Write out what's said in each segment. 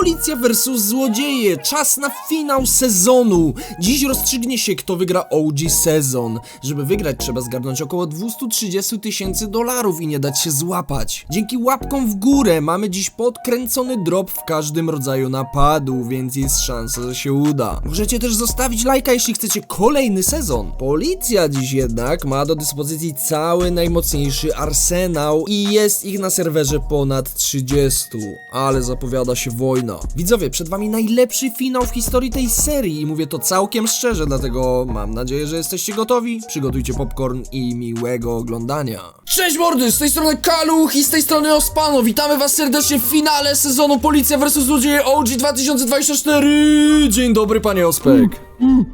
Policja versus złodzieje. Czas na finał sezonu. Dziś rozstrzygnie się, kto wygra OG sezon. Żeby wygrać, trzeba zgarnąć około 230 tysięcy dolarów i nie dać się złapać. Dzięki łapkom w górę mamy dziś podkręcony drop w każdym rodzaju napadu, więc jest szansa, że się uda. Możecie też zostawić lajka, jeśli chcecie kolejny sezon. Policja dziś jednak ma do dyspozycji cały najmocniejszy arsenał i jest ich na serwerze ponad 30, ale zapowiada się wojna. Widzowie, przed wami najlepszy finał w historii tej serii i mówię to całkiem szczerze, dlatego mam nadzieję, że jesteście gotowi. Przygotujcie popcorn i miłego oglądania. Cześć mordy, z tej strony Kaluch i z tej strony Ospano. Witamy was serdecznie w finale sezonu Policja vs Złodzieje OG 2024. Dzień dobry panie Ospek. Uuu,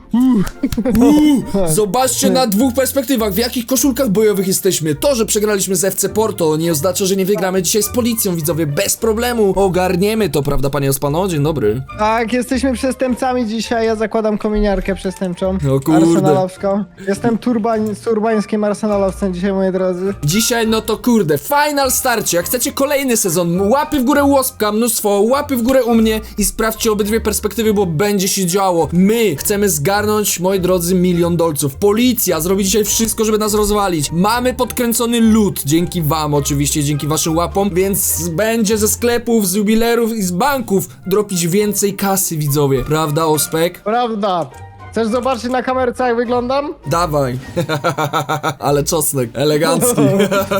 Zobaczcie na dwóch perspektywach, w jakich koszulkach bojowych jesteśmy. To, że przegraliśmy z FC Porto, nie oznacza, że nie wygramy dzisiaj z policją, widzowie. Bez problemu ogarniemy to, prawda, panie Ospano? Dzień dobry. Tak, jesteśmy przestępcami dzisiaj. Ja zakładam kominiarkę przestępczą. O kurde. Arsenalowską. Jestem turbań, turbańskim arsenalowcem dzisiaj, moi drodzy. Dzisiaj, no to kurde, final starcie. Jak chcecie kolejny sezon, łapy w górę u Łospka, mnóstwo, łapy w górę u mnie i sprawdźcie obydwie perspektywy, bo będzie się działo. My chcemy zgarnąć, moi drodzy, milion dolców. Policja zrobi dzisiaj wszystko, żeby nas rozwalić. Mamy podkręcony lód, dzięki wam oczywiście, dzięki waszym łapom, więc będzie ze sklepów, z jubilerów i z banków dropić więcej kasy, widzowie. Prawda, Ospek? Prawda. Chcesz zobaczyć na kamerce, jak wyglądam? Dawaj. Ale czosnek, elegancki.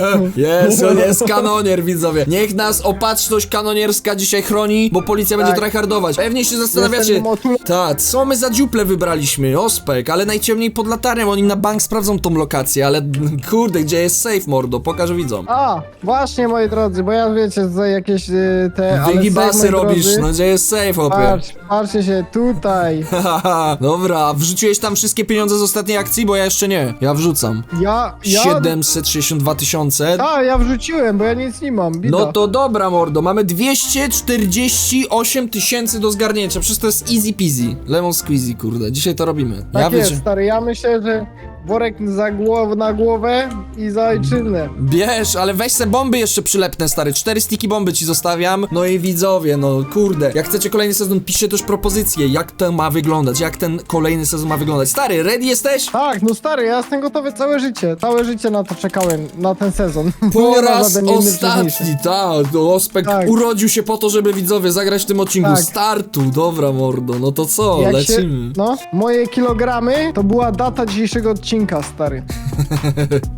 jest, on jest kanonier, widzowie. Niech nas opatrzność kanonierska dzisiaj chroni, bo policja będzie Tak. tryhardować. Pewnie się zastanawiacie. Jestem Tak, co my za dziuple wybraliśmy? Ospek, ale najciemniej pod latarnią. Oni na bank sprawdzą tą lokację, ale kurde, gdzie jest safe, mordo? Pokażę widzom. A, właśnie, moi drodzy, bo ja wiecie, tutaj jakieś y, te... ale Wygibasy sobie, moi robisz, drodzy, no gdzie jest safe, opie? Patrz, patrzcie się, tutaj. Haha, Dobra, wrzuciłeś tam wszystkie pieniądze z ostatniej akcji, bo ja jeszcze nie. Ja wrzucam. Ja, ja... 762 tysiące. A, ja wrzuciłem, bo ja nic nie mam, bida. No to dobra, mordo. Mamy 248 tysięcy do zgarnięcia. Przecież to jest easy peasy. Lemon squeezy, kurde. Dzisiaj to robimy. Tak ja jest, wiecie. stary, ja myślę, że worek za głow, na głowę i za ojczyznę. Bierz, ale weź se bomby jeszcze przylepne, stary. Cztery stiki bomby ci zostawiam. No i widzowie, no kurde. Jak chcecie kolejny sezon, piszcie też propozycje, jak to ma wyglądać, jak ten kolejny sezon ma wyglądać. Stary, ready jesteś? Tak, no stary, ja jestem gotowy całe życie. Całe życie na to czekałem, na ten sezon. Po Nie ma raz żaden inny ostatni, wcześniejszy. tak, to Ospek Tak. urodził się po to, żeby widzowie zagrać w tym odcinku Tak. startu. Dobra, mordo, no to co, Jak lecimy. Się, no, moje kilogramy to była data dzisiejszego odcinka, stary.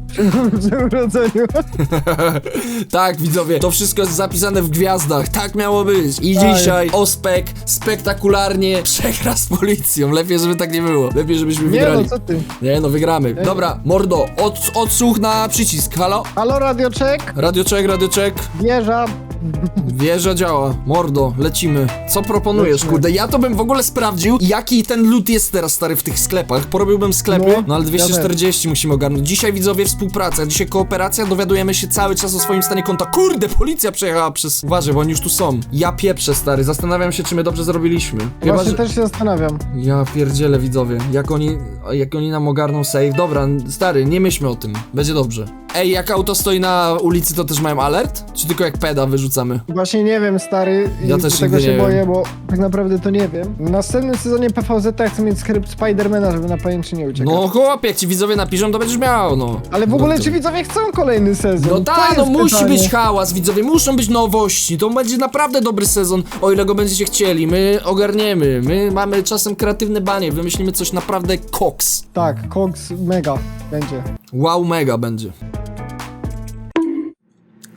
Przy przy urodzeniu. Tak, widzowie, to wszystko jest zapisane w gwiazdach. Tak miało być. I Tak. dzisiaj Ospek spektakularnie przegra z policją. Lepiej, żeby tak nie było. Lepiej, żebyśmy Nie wygrali. no, co ty. Nie no, wygramy. Dobra, mordo, od, odsłuch na przycisk. Halo? Halo, radioczek, Radioczek, radioczek. wieża. Wieża działa. Mordo, lecimy. Co proponujesz, Lecimy. kurde? Ja to bym w ogóle sprawdził, jaki ten lód jest teraz, stary, w tych sklepach. Porobiłbym sklepy, no, No, ale ja 240 musimy ogarnąć. Dzisiaj, widzowie, współpraca, dzisiaj kooperacja, dowiadujemy się cały czas o swoim stanie konta. Kurde, policja przejechała przez... Uważaj, bo oni już tu są. Ja pieprzę, stary, zastanawiam się, czy my dobrze zrobiliśmy. Chyba, Właśnie że... też się zastanawiam. Ja pierdzielę, widzowie. Jak oni, jak oni nam ogarną save. Dobra, stary, nie myślmy o tym. Będzie dobrze. Ej, jak auto stoi na ulicy, to też mają alert? Czy tylko jak peda wyrzucamy? Właśnie nie wiem, stary. Ja i też tego nigdy się nie boję, wiem. bo tak naprawdę to nie wiem. W następnym sezonie PVZ chcę mieć skrypt Spidermana, żeby na pajęczynie uciekać. No chłopie, jak ci widzowie napiszą, to będziesz miał, no. Ale w ogóle no, czy widzowie chcą kolejny sezon? No To tak, no jest musi pytanie. być hałas, widzowie, muszą być nowości, to będzie naprawdę dobry sezon, o ile go będziecie chcieli, my ogarniemy, my mamy czasem kreatywne banie, wymyślimy coś naprawdę koks. Tak, Cox mega będzie. Wow, mega będzie.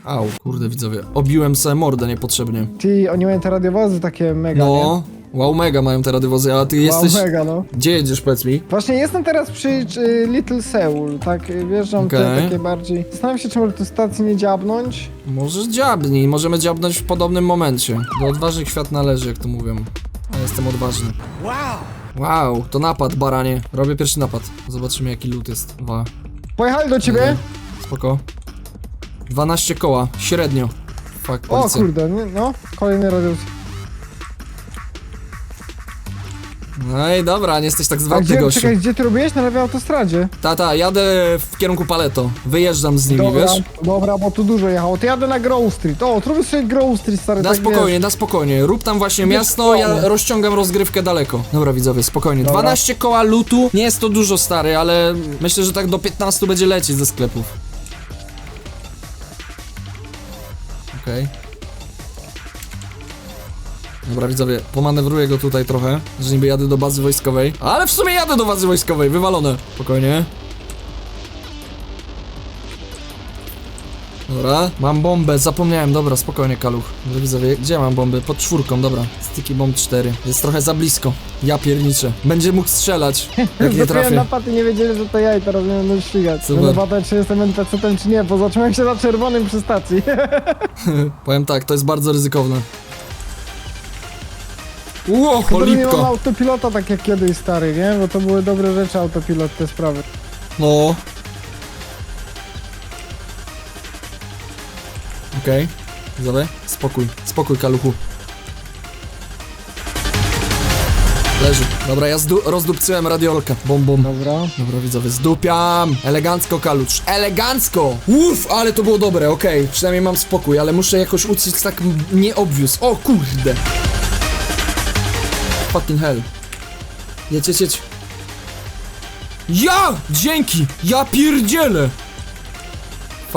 Au, kurde widzowie, obiłem sobie mordę niepotrzebnie. Ty, oni mają te radiowozy takie mega, No, wow, mega mają te radywozy, a ty nie? jesteś... Wow, mega, no. Gdzie jedziesz, powiedz mi? Właśnie jestem teraz przy y, Little Seoul, tak, y, wjeżdżam Okej. te takie bardziej... Zastanawiam się, czy może tu stacji nie dziabnąć. Możesz dziabnij, możemy dziabnąć w podobnym momencie. Do odważnych świat należy, jak to mówią. A jestem odważny. Wow! Wow, to napad, baranie. Robię pierwszy napad. Zobaczymy, jaki loot jest. Dwa. Pojechali do ciebie? Spoko. 12 koła, średnio. Fuck, O policja. kurde, nie, no, kolejny radiowóz. No i dobra, nie jesteś tak A zwrotny gdzie, gościu. czekaj, gdzie ty robiłeś? Na lewej autostradzie. Tata, jadę w kierunku Paleto. Wyjeżdżam z nimi, Dobra, wiesz? dobra, bo tu dużo jechało. To jadę na Grove Street. O, zrobię sobie Grove Street, stary, Na tak spokojnie, na spokojnie. Rób tam właśnie Wiesz miasto, ja rozciągam rozgrywkę daleko. Dobra, widzowie, spokojnie. Dobra. 12 koła lutu. Nie jest to dużo, stary, ale myślę, że tak do 15 będzie lecieć ze sklepów. Okej. Dobra, widzowie, pomanewruję go tutaj trochę, że niby jadę do bazy wojskowej. Ale w sumie jadę do bazy wojskowej, wywalone. Spokojnie. Dobra, mam bombę, zapomniałem, dobra, spokojnie Kaluch. Dobra, widzowie, gdzie mam bomby? Pod czwórką, dobra. Sticky bomb 4. Jest trochę za blisko. Ja pierniczę. Będzie mógł strzelać, jak nie trafię. napad i nie wiedzieli, że to ja i teraz mnie będą ścigać. Super. Będę badać, czy jestem NPC-tem, czy nie, bo zacząłem się na czerwonym przy stacji. Powiem tak, to jest bardzo ryzykowne. Ło, Tylko nie mam cholipko. autopilota tak jak kiedyś, stary, nie? Bo to były dobre rzeczy, autopilot, te sprawy. No. Okej, widzowie, spokój, spokój Kaluchu. Leży. Dobra, ja zdu- rozdupcyłem radiolkę. Bom, bom. Dobra. Dobra, widzowie, zdupiam! Elegancko, Kalucz, elegancko! Uff, ale to było dobre, okej, przynajmniej mam spokój, ale muszę jakoś uciec tak m- nie obwiózł. O kurde! Fucking hell. Jedź, jedź, jedź. Ja! Dzięki! Ja pierdzielę!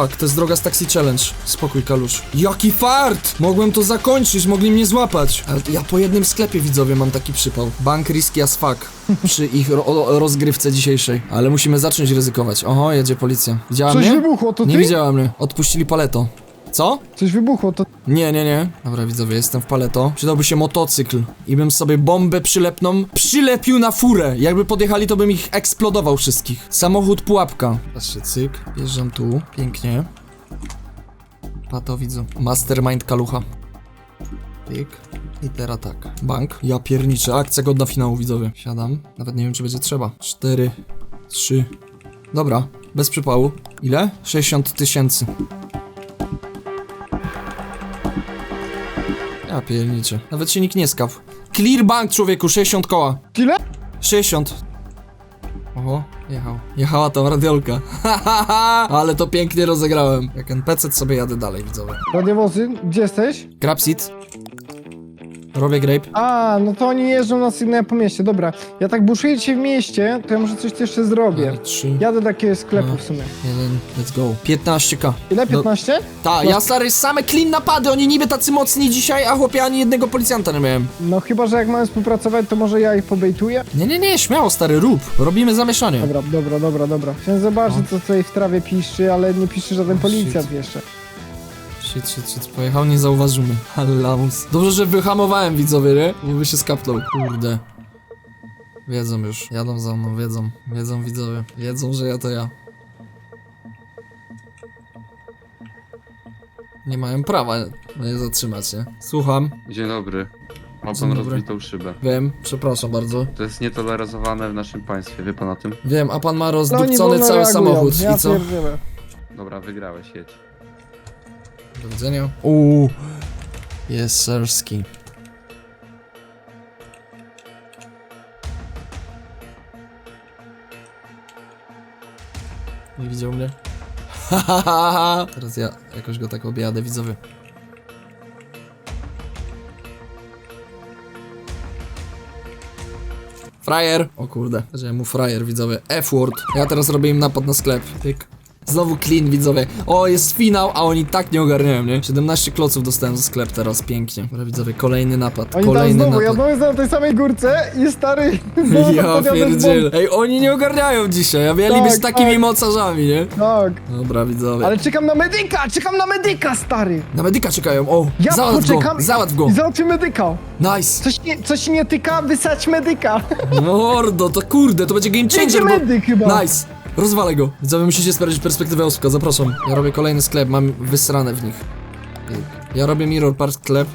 Fuck, to jest droga z Taxi Challenge. Spokój, Kalusz. Jaki fart! Mogłem to zakończyć, mogli mnie złapać. Ale ja po jednym sklepie, widzowie, mam taki przypał. Bank risky as fuck. Przy ich ro rozgrywce dzisiejszej. Ale musimy zacząć ryzykować. Oho, jedzie policja. Widziała Coś mnie? wybuchło, to ty? Nie widziała mnie. Odpuścili paleto. Co? Coś wybuchło, to... Nie, nie, nie. Dobra, widzowie, jestem w paleto. Przydałby się motocykl. I bym sobie bombę przylepną przylepił na furę. Jakby podjechali, to bym ich eksplodował wszystkich. Samochód pułapka. Patrzcie, cyk. Wjeżdżam tu. Pięknie. Pato widzę. Mastermind kalucha. Pyk. I teraz tak. Bank. Ja pierniczę. Akcja godna finału, widzowie. Siadam. Nawet nie wiem, czy będzie trzeba. Cztery. Trzy. Dobra. Bez przypału. Ile? 60 tysięcy. Ja pierniczę. Nawet się nikt nie skapł. Clear bank, człowieku, 60 koła. Ile? 60. Oho, jechał. Jechała tam radiolka. Ale to pięknie rozegrałem. Jak NPC sobie jadę dalej, widzowie. Radiowozy, gdzie jesteś? Grapsit. Robię grape. A, no to oni jeżdżą na sygnał po mieście, dobra. Ja tak buszuję cię w mieście, to ja może coś tu jeszcze zrobię. Dwa, Trzy, Jadę do jakiegoś sklepu No. w sumie. jeden, let's go. 15k. Ile? No. 15? Ta, ja stary, same clean napady, oni niby tacy mocni dzisiaj, a chłopie ani jednego policjanta nie miałem. No chyba, że jak mamy współpracować, to może ja ich pobejtuję? Nie, nie, nie, śmiało stary, rób. Robimy zamieszanie. Dobra, dobra, dobra, dobra. Chciałem zobaczyć, co tutaj w trawie piszczy, ale nie pisze żaden O, policjant jeszcze. Shit, shit, shit, pojechał, nie zauważył mnie. Lamus. Dobrze, że wyhamowałem widzowie, nie? Bo by się skapnął. Kurde. Wiedzą już, jadą za mną, wiedzą. Wiedzą widzowie, wiedzą, że ja to ja. Nie mają prawa mnie zatrzymać, nie? Słucham. Dzień dobry. Ma Dzień pan dobry. rozbitą szybę. Wiem, przepraszam bardzo. To jest nietolerowane w naszym państwie, wie pan o tym? Wiem, a pan ma No, rozdupcony cały reagują, samochód. Ja I co? Dobra, wygrałeś, jedź. Do widzenia. Uuu. Jest serski. Nie widział mnie? Teraz ja jakoś go tak objadę, widzowie. Frajer! O kurde, powiedziałem mu frajer, widzowie. F-word. Ja teraz robię im napad na sklep. Tyk. Znowu clean, widzowie. O, jest finał, a oni tak nie ogarniają, nie? 17 kloców dostałem za sklep teraz, pięknie. Dobra, widzowie, kolejny napad, Oni tam kolejny znowu, ja napad. jestem na tej samej górce i stary znowu Ja podjadę z pierdzielę. bomb. Ej, oni nie ogarniają dzisiaj, a mieli Tak, być takimi tak. mocarzami, nie? Tak, Dobra, widzowie. ale czekam na medyka, czekam na medyka, stary. Na medyka czekają, o! Ja załatw poczekam go, załatw go! i załatwię medyka. Nice! Coś nie, coś nie tyka, wysać medyka. Mordo, to kurde, to będzie game Będzie changer, bo... medyk chyba. Nice! Rozwalę go. Widzowie, musicie sprawdzić perspektywę Ospka, zapraszam. Ja robię kolejny sklep, mam wysrane w nich. Ja robię Mirror Park sklep.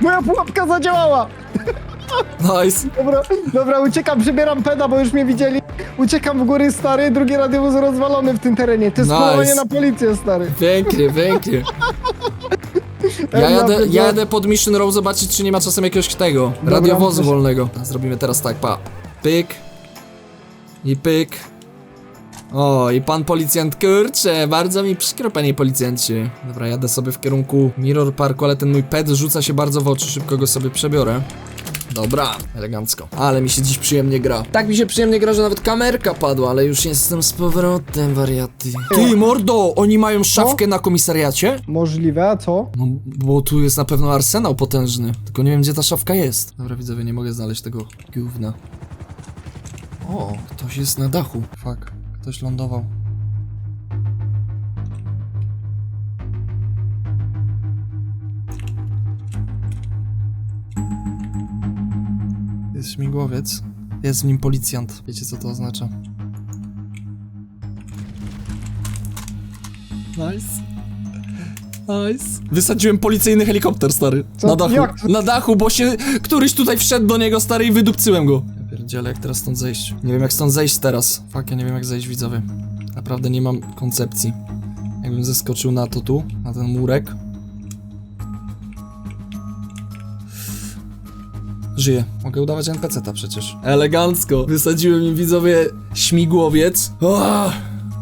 Moja pułapka zadziałała. Nice! Dobra, dobra, uciekam, przybieram peda, bo już mnie widzieli. Uciekam w góry, stary, drugi radiowóz rozwalony w tym terenie. To jest Nice. polowanie na policję, stary. Pięknie, pięknie. Ja jadę, pierdzielę. ja jadę pod Mission Row zobaczyć, czy nie ma czasem jakiegoś tego radiowozu wolnego. Zrobimy teraz tak, pa. Pyk. I pyk. O, i pan policjant, kurczę, bardzo mi przykro, panie policjancie. Dobra, jadę sobie w kierunku Mirror Parku, ale ten mój pet rzuca się bardzo w oczy, szybko go sobie przebiorę. Dobra, elegancko. Ale mi się dziś przyjemnie gra. Tak mi się przyjemnie gra, że nawet kamerka padła, ale już jestem z powrotem, wariaty. Ty, mordo, oni mają szafkę na komisariacie? Możliwe, a co? No, bo tu jest na pewno arsenał potężny. Tylko nie wiem, gdzie ta szafka jest. Dobra, widzowie, nie mogę znaleźć tego gówna. O, ktoś jest na dachu. Fuck, ktoś lądował. Jest śmigłowiec. Jest w nim policjant. Wiecie, co to oznacza? Nice. Nice. Wysadziłem policyjny helikopter, stary. Co? Na dachu. Jak? Na dachu, bo się któryś tutaj wszedł do niego, stary, i wydupcyłem go. Ja pierdzielę, jak teraz stąd zejść. Nie wiem, jak stąd zejść teraz. Fuck, ja nie wiem, jak zejść, widzowie. Naprawdę nie mam koncepcji. Jakbym zeskoczył na to tu, na ten murek. Żyję. Mogę udawać NPC-ta przecież. Elegancko. Wysadziłem im widzowie śmigłowiec. Oh,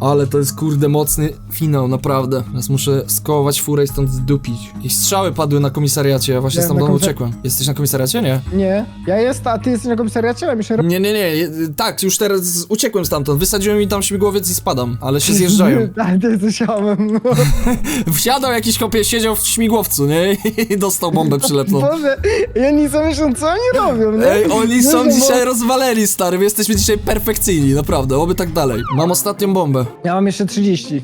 ale to jest kurde mocny finał, naprawdę. Teraz muszę skołować furę i stąd zdupić. Jakieś strzały padły na komisariacie, ja właśnie Ja stamtąd komisar- uciekłem. Jesteś na komisariacie? Nie. Nie. Ja jestem, a ty jesteś na komisariacie? Ja myślę, Nie, nie, nie. je- Tak, już teraz uciekłem stamtąd. Wysadziłem im tam śmigłowiec i spadam, ale się zjeżdżają. A ty jesteś hamem. Wsiadał jakiś kopie, siedział w śmigłowcu, nie? I dostał bombę przylepną. Boże, ja nic nie myślę, co oni robią, nie? Ej, oni Nie są bo- dzisiaj rozwaleni, stary. My jesteśmy dzisiaj perfekcyjni, naprawdę. Oby tak dalej. Mam ostatnią bombę. Ja mam jeszcze 30.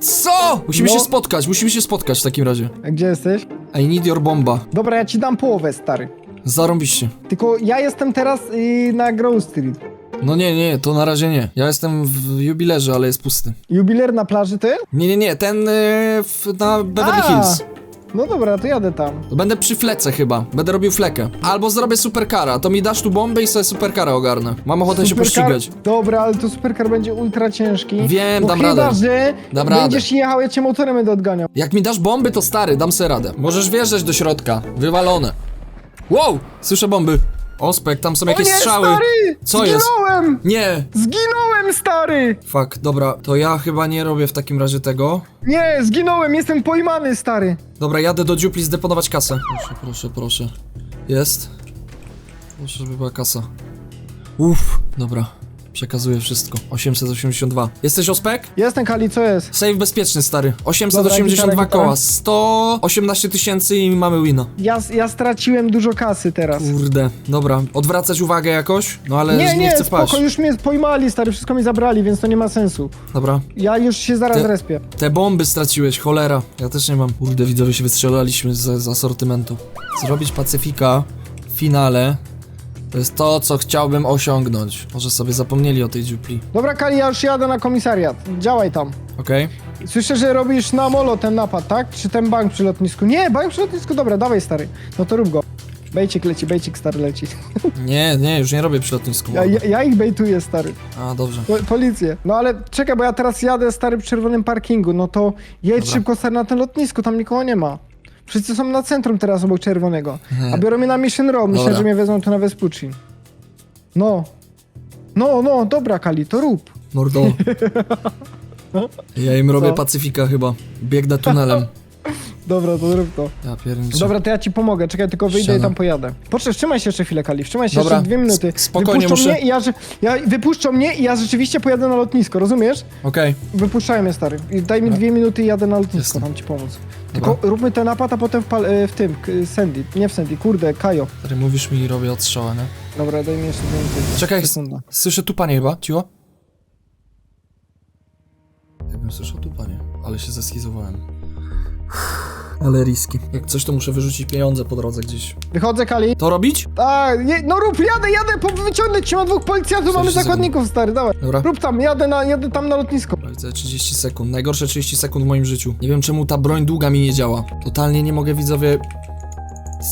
Co? Musimy No. się spotkać, musimy się spotkać w takim razie. A gdzie jesteś? I need your bomba. Dobra, ja ci dam połowę, stary. Zarąbiście. Tylko ja jestem teraz y, na Grove Street. No nie, nie, to na razie nie. Ja jestem w jubilerze, ale jest pusty. Jubiler na plaży ty? Nie, nie, nie, ten yy, w, na Beverly A. Hills. No dobra, to jadę tam. Będę przy flece chyba. Będę robił flekę. Albo zrobię superkara. To mi dasz tu bombę i sobie superkara ogarnę. Mam ochotę się Supercar- pościgać. Dobra, ale to supercar będzie ultra ciężki. Wiem, bo dam chyba, radę. że Dam będziesz jechał, ja cię motorem będę odganiał. Jak mi dasz bomby, to stary, dam sobie radę. Możesz wjeżdżać do środka. Wywalone. Wow! Słyszę bomby. Ospek, tam są jakieś o nie, strzały. stary! Co jest? Zginąłem! Nie! Zginąłem, stary! Fuck, dobra, to ja chyba nie robię w takim razie tego. Nie, zginąłem, jestem pojmany, stary. Dobra, jadę do dziupli zdeponować kasę. Proszę, proszę, proszę. Jest. Proszę, żeby była kasa. Uff, dobra. Przekazuję wszystko. 882. Jesteś ospek? Jestem, Kali, co jest? Save bezpieczny, stary. 882 Dobra, gitara, koła. 118 tysięcy i mamy wina. Ja, ja straciłem dużo kasy teraz. Kurde, dobra. Odwracać uwagę jakoś? No ale Nie, nie, nie, chcę spoko, paść. już mnie pojmali, stary, wszystko mi zabrali, więc to nie ma sensu. Dobra. Ja już się zaraz Ty- respię. Te bomby straciłeś, cholera. Ja też nie mam. Kurde, widzowie się wystrzelaliśmy z, z asortymentu. Zrobić Pacyfika w finale to jest to, co chciałbym osiągnąć. Może sobie zapomnieli o tej dziupli. Dobra, Kali, ja już jadę na komisariat. Działaj tam. Okej? Słyszę, że robisz na molo ten napad, tak? Czy ten bank przy lotnisku? Nie, bank przy lotnisku, dobra, dawaj, stary. No to rób go. Bejcik leci, bejcik stary leci. Nie, nie, już nie robię przy lotnisku. Ja, ja, ja ich bejtuję, stary. A, dobrze. Po, policję. No ale czekaj, bo ja teraz jadę, stary, przy czerwonym parkingu. No to jedź Dobra. szybko, stary, na ten lotnisku, tam nikogo nie ma. Wszyscy są na centrum teraz obok czerwonego. A biorą mnie na Mission Row. Myślę, Dobra. że mnie wezmą tu na Vespucci. No. No, no, dobra, Kali, to rób. Mordo. Ja im robię? Pacyfika chyba. Biegnę tunelem. Dobra, to rób to. Ja pierniczę. Dobra, to ja ci pomogę. Czekaj, tylko wyjdę i tam pojadę. Poczekaj, wstrzymaj się jeszcze chwilę, Kali. Wstrzymaj się Dobra, jeszcze dwie minuty. sp- spokojnie, wypuszczą muszę- mnie i ja, że- ja Wypuszczą mnie i ja rzeczywiście pojadę na lotnisko, rozumiesz? Okej. Wypuszczają mnie, stary. I daj mi dwie minuty i jadę na lotnisko, Jasne. tam ci pomóc. Dobra. Tylko róbmy ten napad, a potem w, pal- e, w tym, k- Sandy. Nie w Sandy, kurde, Kajo. Stary, mówisz mi i robię odstrzała, nie? Dobra, daj mi jeszcze dwie minuty. Czekaj, Sekunda. słyszę tu panie chyba, cicho? Jakbym słyszał tu panie, ale się zeskizowałem. Ale riski. Jak coś, to muszę wyrzucić pieniądze po drodze gdzieś. Wychodzę, Kali. To robić? A, nie, no rób, jadę, jadę, po, wyciągnąć cię, ma dwóch policjantów, mamy 40 sekund. zakładników, stary, dawaj. Dobra. Rób tam, jadę, na, jadę tam na lotnisko. Widzę 30 sekund. Najgorsze 30 sekund w moim życiu. Nie wiem czemu ta broń długa mi nie działa. Totalnie nie mogę widzowie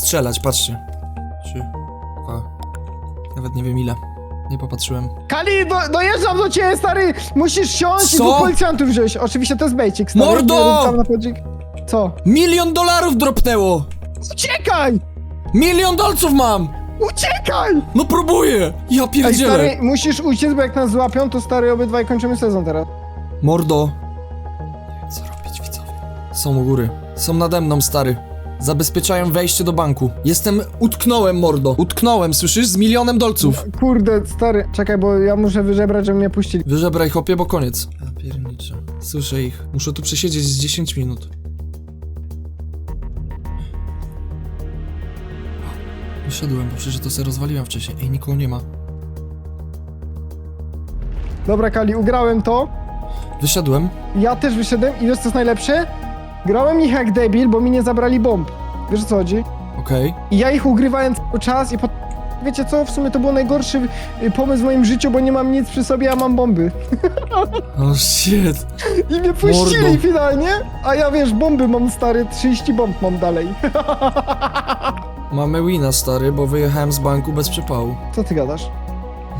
strzelać, patrzcie. Trzy, dwa, nawet nie wiem ile. Nie popatrzyłem. Kali, do, dojeżdżam do ciebie, stary! Musisz siąść i Co? dwóch policjantów wziąć. Oczywiście to jest bejcik, stary. Mordo! Tam na podzik. Co? Milion dolarów dropnęło! Uciekaj! Milion dolców mam! Uciekaj! No próbuję! Ja Ej, pierdzielę! stary, musisz uciec, bo jak nas złapią, to stary, obydwaj kończymy sezon teraz. Mordo. Co robić, widzowie? Są u góry. Są nade mną, stary. Zabezpieczają wejście do banku. Jestem... Utknąłem, mordo. Utknąłem, słyszysz? Z milionem dolców. Kurde, stary, czekaj, bo ja muszę wyżebrać, żeby mnie puścili. Wyżebraj, chłopie, bo koniec. Ja pierniczę. Słyszę ich. Muszę tu przesiedzieć z 10 minut. Wyszedłem, bo przecież to sobie rozwaliłem wcześniej. Ej, nikogo nie ma. Dobra, Kali, ugrałem to. Wyszedłem. Ja też wyszedłem i wiesz co jest najlepsze? Grałem ich jak debil, bo mi nie zabrali bomb. Wiesz o co chodzi? Okej. I ja ich ugrywałem cały czas i po... Wiecie co, w sumie to był najgorszy y, pomysł w moim życiu, bo nie mam nic przy sobie, a mam bomby. O shit. I mnie puścili Mordo. finalnie, a ja wiesz, bomby mam stary, 30 bomb mam dalej. Mamy wina, stary, bo wyjechałem z banku bez przypału. Co ty gadasz?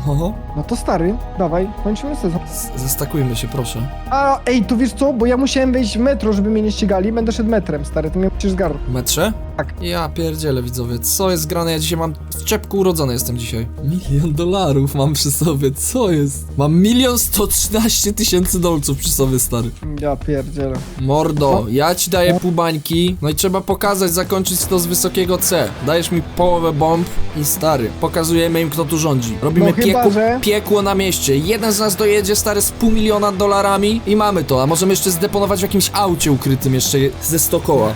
Oho. No to stary, dawaj, kończymy sezon. Z- Zestakujmy się, proszę. A, ej, tu wiesz co, bo ja musiałem wejść w metro, żeby mnie nie ścigali, będę szedł metrem, stary, to mnie musisz zgarnąć. Metrze? Tak. Ja pierdzielę, widzowie, co jest grane? Ja dzisiaj mam... W czepku urodzony jestem dzisiaj. Milion dolarów mam przy sobie, co jest? Mam milion sto trzynaście tysięcy dolców przy sobie, stary. Ja pierdzielę. Mordo, ja ci daję pół bańki, no i trzeba pokazać, zakończyć to z wysokiego C. Dajesz mi połowę bomb i stary, pokazujemy im, kto tu rządzi. Robimy No chyba, że- piekło na mieście. Jeden z nas dojedzie, stary, z pół miliona dolarami i mamy to, a możemy jeszcze zdeponować w jakimś aucie ukrytym jeszcze je- ze 100 koła.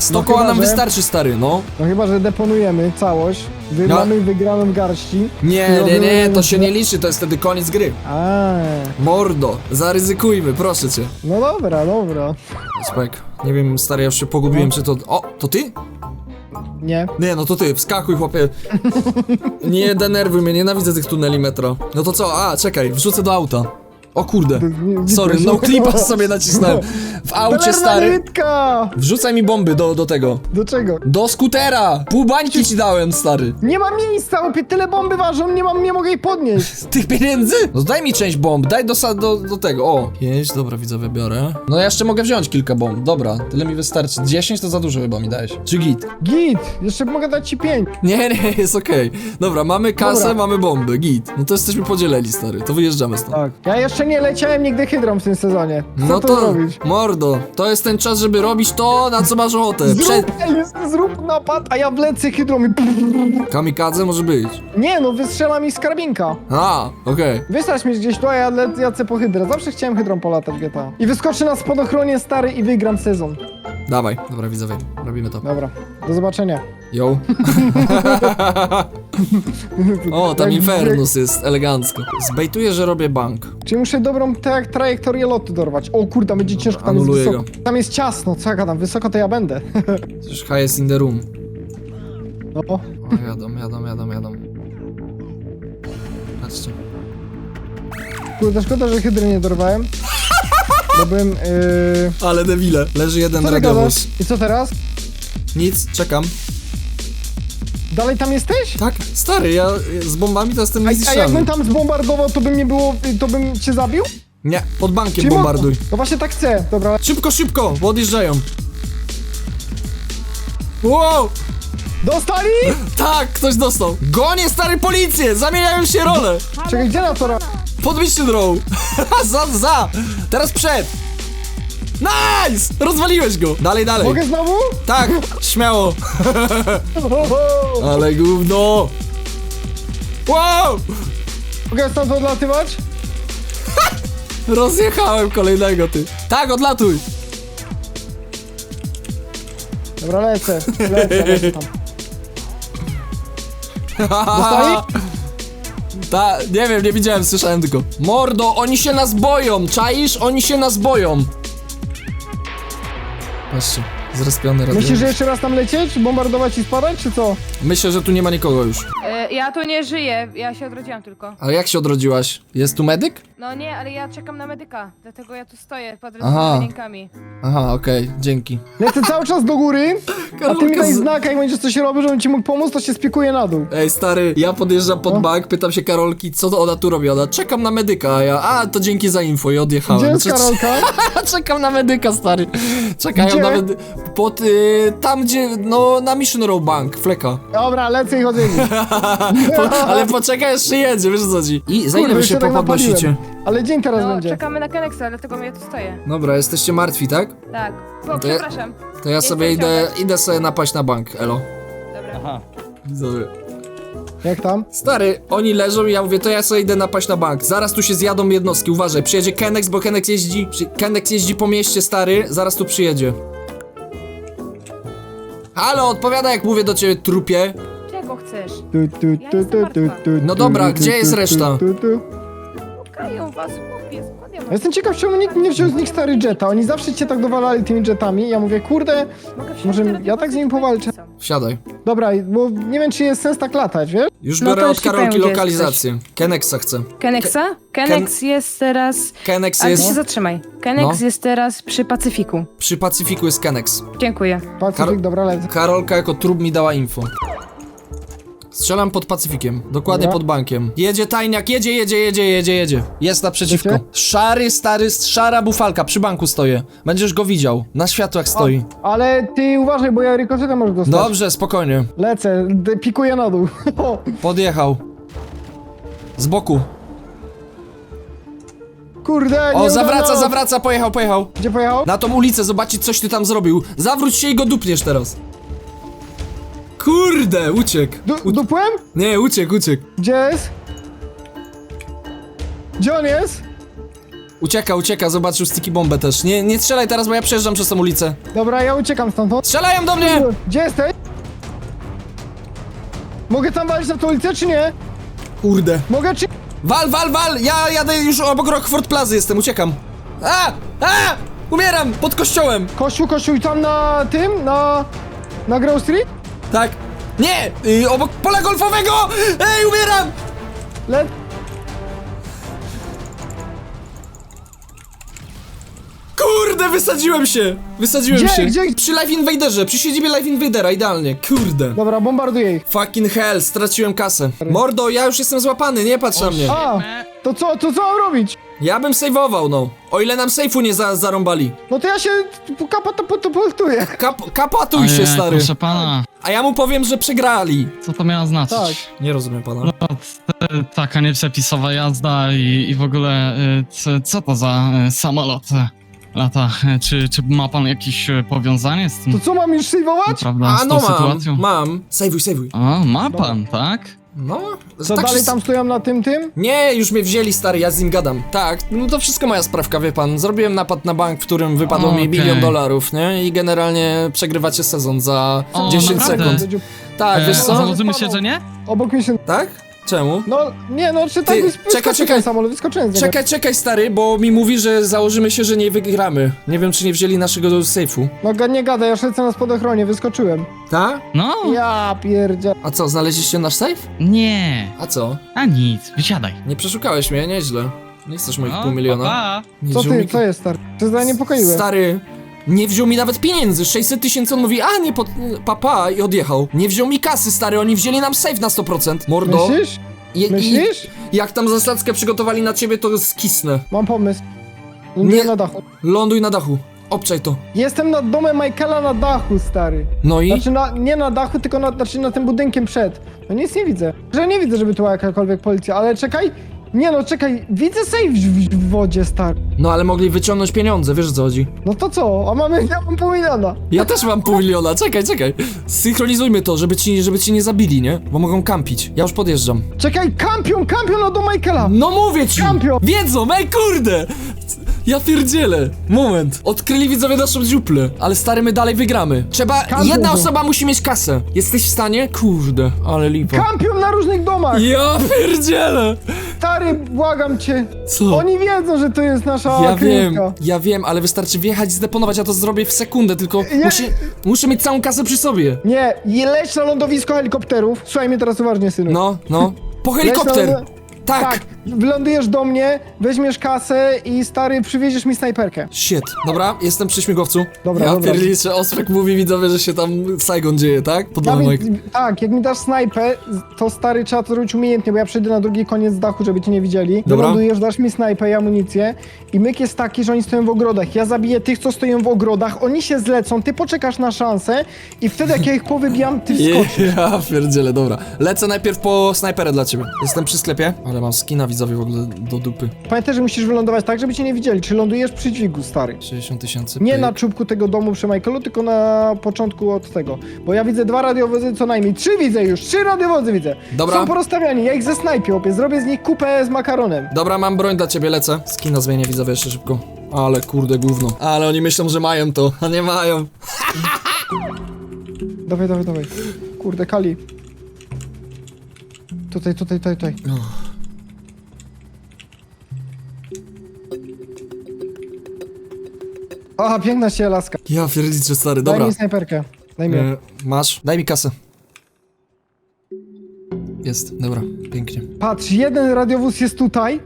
100 No koła chyba, nam że- wystarczy, stary, no. No chyba, że deponujemy całość, wy No. mamy wygraną w garści. Nie, nie, nie, to się nie liczy, to jest wtedy koniec gry. A, Mordo, zaryzykujmy, proszę cię. no dobra, dobra. Spek, nie wiem, stary, ja już się pogubiłem, czy to... O, to ty? Nie. Nie, no to ty, wskakuj chłopie. Nie denerwuj mnie, nienawidzę tych tuneli metro. No to co? A, czekaj, wrzucę do auta. O kurde. Sorry, no klipa sobie nacisnąłem. W aucie stary. Nitka! Wrzucaj mi bomby do, do tego. Do czego? Do skutera! Pół bańki ci dałem, stary. Nie mam miejsca, opie, tyle bomby ważą, nie mam, nie mogę jej podnieść. Z tych pieniędzy? No daj mi część bomb, daj do, sa- do, do tego, o. Pięć, dobra, widzowie, biorę. No ja jeszcze mogę wziąć kilka bomb, dobra, tyle mi wystarczy. 10 to za dużo chyba mi dałeś. Czy git? Git, jeszcze mogę dać ci pięć. Nie, nie, jest okej. Dobra, mamy kasę, Dobra. mamy bomby, git. No to jesteśmy podzieleni, stary, to wyjeżdżamy stąd. Tak. Ja jeszcze nie leciałem nigdy hydrą w tym sezonie. Co No to, zrobić? mordo, to jest ten czas, żeby robić to, na co masz ochotę. Zrób, zrób napad, a ja wlecę hydrą i... Kamikadze może być. Nie no, wystrzela mi z karabinka. A, okej. Wystarcz mi gdzieś tu, a ja le- lecę po hydrę. Zawsze chciałem hydrą polatać w GTA. I wyskoczy na spadochronie stary i wygram sezon. Dawaj, dobra widzowie, robimy to. Dobra, do zobaczenia. Yo. o, tam Jak- Infernus jest, elegancko. Zbejtuję, że robię bank. Czyli muszę dobrą tra trajektorię lotu dorwać. O kurde, będzie ciężko, tam Anuluję jest wysoko. Tam jest ciasno, co ja gadam, wysoko to ja będę. Przecież highest in the room. No, O, jadą, jadą, jadą, jadą. Patrzcie. kurde, szkoda, że hydry nie dorwałem. Bo byłem, yy... Ale debile. Leży jeden Co ty gadasz? I co teraz? Nic, czekam. Dalej tam jesteś? Tak, stary, ja z bombami to jestem A, a niezniszczalny. jakbym tam zbombardował, to by mnie było, to bym cię zabił? Nie, pod bankiem Czyli bombarduj. mo- No właśnie tak chcę, dobra. Szybko, szybko, bo odjeżdżają. Wow! Dostali? Tak, ktoś dostał. Gonię stary policję, zamieniają się role. Czekaj, gdzie na tora? Podbiście drą. za, za. Teraz przed. Nice! Rozwaliłeś go. Dalej, dalej. Mogę znowu? Tak, śmiało. Ale gówno. Wow! Mogę stąd odlatywać? Rozjechałem kolejnego, ty. Tak, odlatuj. Dobra, lecę, lecę, lecę tam. Dostali? Ta, nie wiem, nie widziałem, słyszałem tylko. Mordo, oni się nas boją, czaisz? Oni się nas boją. Patrzcie, Zrespiony radio. Że jeszcze raz tam lecieć, bombardować i spadać, czy co? Myślę, że tu nie ma nikogo już. E, ja tu nie żyję, ja się odrodziłam tylko. Ale jak się odrodziłaś? Jest tu medyk? No nie, ale ja czekam na medyka, dlatego ja tu stoję pod Aha. rękami. Aha, okej, dzięki. Lecę cały czas do góry, a ty mi daj znaka, jak będziesz coś robił, żebym ci mógł pomóc, to się spiekuję na dół. Ej, stary, ja podjeżdżam pod No. bank, pytam się Karolki, co to ona tu robi? Ona, czekam na medyka, a ja, a, to dzięki za info i odjechałem. Gdzie jest Czy- Karolka? Czekam na medyka, stary. Czekają Gdzie? na medy... Pod, y, tam gdzie, no, na Mission Row Bank, fleka. Dobra, lecę i chodzę. Po, ale poczekaj, jeszcze jedzie, wiesz o co chodzi. I za ile Kurde, wy się się tak napaliłem. Ale dzień teraz No, będzie. czekamy na Kenexa, dlatego ja tu stoję. Dobra, jesteście martwi, tak? Tak. O, to ja- przepraszam. To ja sobie idę, wsiadać. idę sobie napaść na bank, elo. Dobra. Widzowie. Jak tam? Stary, oni leżą i ja mówię, to ja sobie idę napaść na bank. Zaraz tu się zjadą jednostki, uważaj, przyjedzie Kenex, bo Kenex jeździ, przy... Kenex jeździ po mieście, stary, zaraz tu przyjedzie. Halo, odpowiada jak mówię do ciebie, trupie. Czego chcesz? Tu, tu, tu, tu, tu, tu, No dobra, tu, gdzie tu, jest tu, reszta? tu, tu. Szukają was, chłopie, ja? Jestem ciekaw, czemu nikt nie wziął z nich stary jeta. Oni zawsze cię tak dowalali tymi jetami. Ja mówię, kurde, Mogę wsiąść może teraz ja tak z nimi powalczę. Wsiadaj. Dobra, bo nie wiem, czy jest sens tak latać, wiesz? Już No biorę to od Karolki gdzie jest lokalizację. Kenexa chcę. Kenexa? Kenex jest teraz... Kenex Ale ty się zatrzymaj. Kenex No. jest teraz przy Pacyfiku. Przy Pacyfiku jest Kenex. Dziękuję. Pacyfik, Kar- dobra, lecę. Karolka jako trup mi dała info. Strzelam pod Pacyfikiem, dokładnie Dobra. pod bankiem. Jedzie tajniak, jedzie, jedzie, jedzie, jedzie, jedzie. Jest naprzeciwko. Wiecie? Szary, stary, szara bufalka, przy banku stoję. Będziesz go widział, na światłach stoi. Ale ty uważaj, bo ja rykoszetem możesz dostać. Dobrze, spokojnie. Lecę, d- pikuję na dół. O, Podjechał. Z boku. Kurde, O, nie zawraca, udało. zawraca, pojechał, pojechał. Gdzie pojechał? Na tą ulicę, zobaczyć coś ty tam zrobił. Zawróć się i go dupniesz teraz. Kurde, uciekł. Du dupłem? Nie, uciekł, uciekł. Gdzie jest? Gdzie on jest? Ucieka, ucieka, zobaczył sticky bombę też. Nie, nie strzelaj teraz, bo ja przejeżdżam przez tą ulicę. Dobra, ja uciekam stamtąd. Strzelają do mnie! Gdzie jesteś? Mogę tam walić na tą ulicę, czy nie? Kurde. Mogę, czy... Wal, wal, wal! Ja jadę już obok Rockford Plazy jestem, uciekam. A! A! Umieram! Pod kościołem! Kościół, kościół i tam na tym, na... Na Grove Street? Tak. Nie! Obok pola golfowego! Ej, umieram! Le... Kurde, wysadziłem się! Wysadziłem Gdzie, się. gdzie? Przy Life Invaderze, przy siedzibie Life Invadera, idealnie. Kurde. Dobra, bombarduję ich. Fucking hell, straciłem kasę. Mordo, ja już jestem złapany, nie patrz na mnie. A, to co, to co mam robić? Ja bym sejwował, no. O ile nam sejfu nie za zarąbali. No to ja się kapatapultuję. Kap kapatuj się, Ojej, stary. Proszę pana, A ja mu powiem, że przegrali. co to miało znaczyć? Tak. Nie rozumiem pana. No, t- taka nieprzepisowa jazda i, i w ogóle y, co, co to za y, samolot y, lata? Y, Czy, czy ma pan jakieś y, powiązanie z tym, To co, mam już sejwować? prawda, A z tą no mam, sytuacją? mam. Sejwuj, sejwuj. O, ma pan, tak? No. Co tak dalej się- tam stoją na tym, tym? Nie, już mnie wzięli, stary, ja z nim gadam. Tak, no to wszystko moja sprawka, wie pan. Zrobiłem napad na bank, w którym wypadło mi Okej. milion dolarów, nie? I generalnie przegrywacie sezon za O, 10 naprawdę? sekund. Tak, E, wiesz co? założymy się, że nie? Obok mi się... Tak? Czemu? No, nie no, czy tak Ty, czekaj, wyskoczył czekaj. ten samolot, wyskoczyłem z niego. Czekaj, czekaj, stary, bo mi mówi, że założymy się, że nie wygramy. Nie wiem, czy nie wzięli naszego sejfu. No ga- nie gadaj, ja lecę na spadochronie, wyskoczyłem. Tak? No, Ja pierdzia... A co, znaleźliście nasz sejf? nie, A co? a nic, wysiadaj. Nie przeszukałeś mnie, nieźle. Nie chcesz moich No, pół miliona? pa, Nie Co ty, co jest, stary? Czy zaniepokoiłem? Stary, nie wziął mi nawet pieniędzy. 600 tysięcy on mówi, a nie, pod... papa i odjechał. Nie wziął mi kasy, stary, oni wzięli nam safe na 100%. Mordo. Myślisz? I, i, Myślisz? jak tam zasadzkę przygotowali na ciebie, to skisnę. Mam pomysł. Nie Nie. na dachu. Ląduj na dachu. Obczaj to. Jestem nad domem Michaela na dachu, stary. No i? Znaczy na, nie na dachu, tylko na, znaczy na tym budynkiem przed. No nic nie widzę. Że nie widzę, żeby tu była jakakolwiek policja, ale czekaj. Nie no, czekaj, widzę safe w, w wodzie, stary. No ale mogli wyciągnąć pieniądze, wiesz o co chodzi. No to co? A mamy, ja mam pół miliona. Ja też mam pół miliona, czekaj, czekaj. Synchronizujmy to, żeby ci, żeby ci nie zabili, nie? Bo mogą kampić. Ja już podjeżdżam. Czekaj, kampion, kampion na dom Michaela. No mówię ci! Kampion! Wiedzą, ej kurde! Ja pierdzielę. Moment. Odkryli widzowie naszą dziuplę. Ale stary, my dalej wygramy. Trzeba... Kampion Jedna osoba musi mieć kasę. Jesteś w stanie? Kurde, ale lipa. Kampion na różnych domach. Ja pierdzielę! Stary, Stary, błagam cię. Co? Oni wiedzą, że to jest nasza Ja wiem, kryjówka. ja wiem, ale wystarczy wjechać i zdeponować, ja to zrobię w sekundę, tylko Ja- muszę, muszę mieć całą kasę przy sobie. Nie, i leć na lądowisko helikopterów. Słuchaj mnie teraz uważnie, synu. No, no. Po Leć na helikopter! lądo- Tak! Wylądujesz do mnie, weźmiesz kasę i stary, przywieziesz mi snajperkę. Shit. Dobra, jestem przy śmigłowcu. Dobra, ja dobra. pierliczę, Ospek mówi widzowie, że się tam Saigon dzieje, tak? Pod domek. Dawid, tak, jak mi dasz snajpę, to stary trzeba to robić umiejętnie, bo ja przejdę na drugi koniec dachu, żeby cię nie widzieli. Dobra. Wylądujesz, dasz mi snajpę i amunicję i myk jest taki, że oni stoją w ogrodach. Ja zabiję tych, co stoją w ogrodach, oni się zlecą, ty poczekasz na szansę i wtedy jak ja ich powybijam, ty wskoczysz. Ja pierdzielę, dobra. Lecę najpierw po snajperę dla ciebie. Jestem przy sklepie, ale mam skina widzowie w ogóle do dupy. Pamiętaj, że musisz wylądować tak, żeby cię nie widzieli. Czy lądujesz przy dźwigu, stary? 60 tysięcy. Nie pyk. na czubku tego domu przy Michaelu, tylko na początku od tego. Bo ja widzę dwa radiowozy co najmniej. Trzy widzę już, trzy radiowozy widzę. Dobra. Są porozstawiani, ja ich ze snajpię, opie. Zrobię z nich kupę z makaronem. Dobra, mam broń dla ciebie, lecę. Skina zmienię widzowie jeszcze szybko. Ale kurde, gówno. Ale oni myślą, że mają to, a nie mają. Dawaj, dawaj, dawaj. Kurde, Kali. Tutaj, tutaj, tutaj, tutaj. Aha, piękna się laska. Ja pierdziczę, stary, Daj dobra. mi snajperkę. Daj mi. E, masz, daj mi kasę. Jest, dobra, pięknie. Patrz, jeden radiowóz jest tutaj,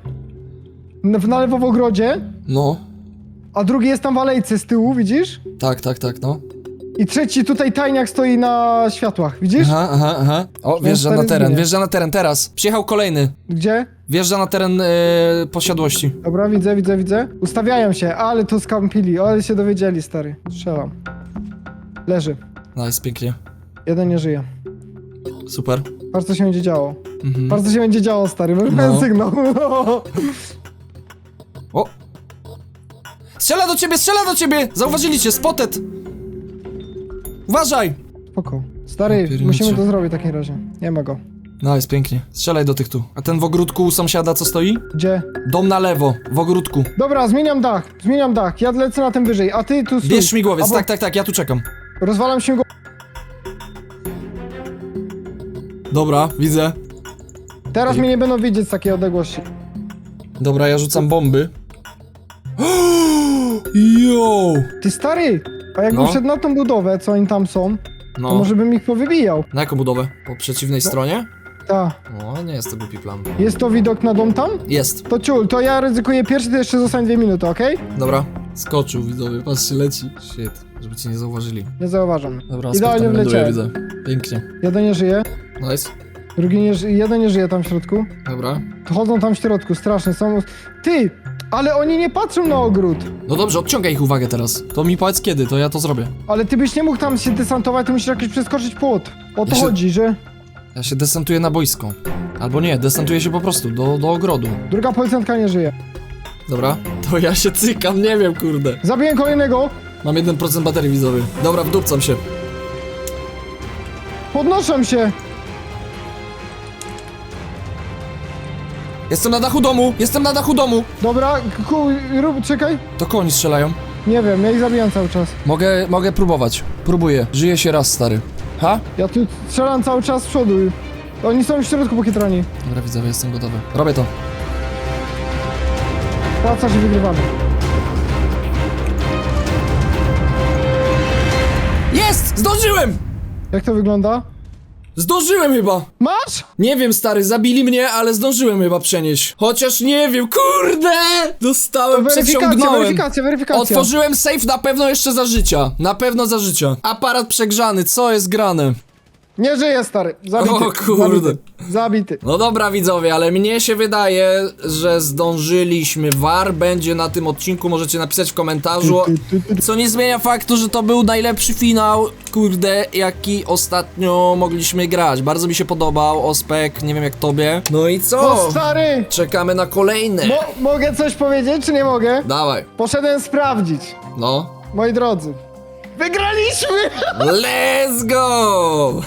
n- w na lewo w ogrodzie, No, a drugi jest tam w alejce z tyłu, widzisz? tak, tak, tak, no. I trzeci tutaj tajniak stoi na światłach, widzisz? Aha, aha, aha. O, wjeżdża stary na teren, zginie. wjeżdża na teren teraz. Przyjechał kolejny. Gdzie? Wjeżdża na teren e, posiadłości. Dobra, widzę, widzę, widzę. Ustawiają się, ale tu skampili, ale się dowiedzieli, stary. Strzelam. Leży. Nice, pięknie. Jeden nie żyje. Super. Patrz, co się będzie działo. Mhm. Patrz, co się będzie działo, stary. Masz No. sygnał. O! Strzela do ciebie, strzela do ciebie! Zauważyli cię, spotted! Uważaj! Spoko. Stary, piernicze. musimy to zrobić w takim razie. Nie ma go. Nice, pięknie. Strzelaj do tych tu. A ten w ogródku u sąsiada co stoi? Gdzie? Dom na lewo, w ogródku. Dobra, zmieniam dach. Zmieniam dach. Ja lecę na tym wyżej, a ty tu stój. Bierz śmigłowiec, Albo tak, tak, tak, ja tu czekam. Rozwalam się go. Dobra, widzę. Teraz mnie nie będą widzieć z takiej odległości. Dobra, ja rzucam bomby. Yo! Ty stary! A jakbym No. wszedł na tą budowę, co oni tam są, to No, może bym ich powybijał. na jaką budowę? Po przeciwnej stronie? Ta. O, nie jest to głupi plan. Jest to widok na dom tam? Jest. To ciul, to ja ryzykuję pierwszy, to jeszcze zostań dwie minuty, okej? Dobra. Skoczył, widzowie, patrzcie, leci. Shit, żeby cię nie zauważyli. Nie zauważam. Dobra, Idealnie Idealnie widzę. Pięknie. Jeden nie żyje, Nice. drugi nie żyje, jeden nie żyje tam w środku. Dobra. To chodzą tam w środku, strasznie, są... Ty! Ale oni nie patrzą na ogród! No dobrze, odciągaj ich uwagę teraz. To mi powiedz kiedy, to ja to zrobię. Ale ty byś nie mógł tam się desantować, ty musisz jakoś przeskoczyć płot. O to Ja się- chodzi, że... Ja się desantuję na boisko. Albo nie, desantuję się po prostu do, do ogrodu. Druga policjantka nie żyje. Dobra, to ja się cykam, nie wiem, kurde. Zabiję kolejnego, Mam 1% baterii widzowy. Dobra, wdupcam się. podnoszę się! Jestem na dachu domu! Jestem na dachu domu! Dobra, ku, rób, czekaj. To koń strzelają. Nie wiem, ja ich zabijam cały czas. Mogę, mogę próbować. Próbuję. Żyje się raz, stary. Ha? Ja tu strzelam cały czas z przodu. Oni są w środku pokietrani. Dobra, widzowie, jestem gotowy. Robię to. Płaca się wygrywamy. Jest! Zdążyłem! Jak to wygląda? Zdążyłem chyba! Masz? Nie wiem, stary, zabili mnie, ale zdążyłem chyba przenieść. Chociaż nie wiem, kurde! Dostałem, Weryfikacja, przeciągnąłem. weryfikacja, weryfikacja. Otworzyłem safe na pewno jeszcze za życia. Na pewno za życia. Aparat przegrzany, co jest grane? Nie żyje, stary. Zabity. O kurde. Zabity. Zabity. No dobra widzowie, ale mnie się wydaje, że zdążyliśmy. VAR będzie na tym odcinku, możecie napisać w komentarzu. Co nie zmienia faktu, że to był najlepszy finał, kurde, jaki ostatnio mogliśmy grać. Bardzo mi się podobał, Ospek, nie wiem jak tobie. No i co? stary! Czekamy na kolejne. Mo mogę coś powiedzieć, czy nie mogę? Dawaj, Poszedłem sprawdzić. no. Moi drodzy. Wygraliśmy! Let's go!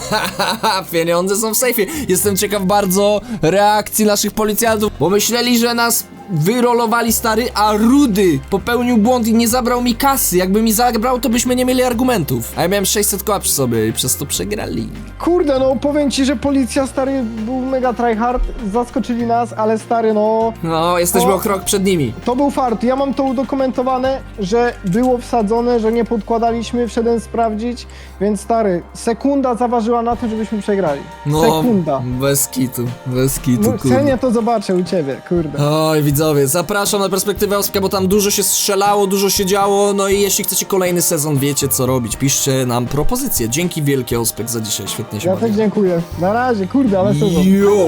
Pieniądze są w sejfie. Jestem ciekaw bardzo reakcji naszych policjantów, bo myśleli, że nas wyrolowali stary, a Rudy popełnił błąd i nie zabrał mi kasy. Jakby mi zabrał, to byśmy nie mieli argumentów. A ja miałem 600 koła przy sobie i przez to przegrali. Kurde, no powiem ci, że policja, stary, był mega tryhard, zaskoczyli nas, ale stary, no... No, jesteśmy O. o krok przed nimi. To był fart. Ja mam to udokumentowane, że było wsadzone, że nie podkładaliśmy, wszedłem sprawdzić, więc stary, sekunda zaważyła na tym, żebyśmy przegrali. No, Sekunda. bez kitu, bez kitu, No, kurde. cenię to zobaczę u ciebie, kurde. Oj, widzowie, zapraszam na perspektywę Ospka, bo tam dużo się strzelało, dużo się działo, no i jeśli chcecie kolejny sezon, wiecie co robić, piszcie nam propozycje. Dzięki wielkie Ospek za dzisiaj, świetnie się Ja też bawiłem. dziękuję. Na razie, kurde, ale sezon. Yo!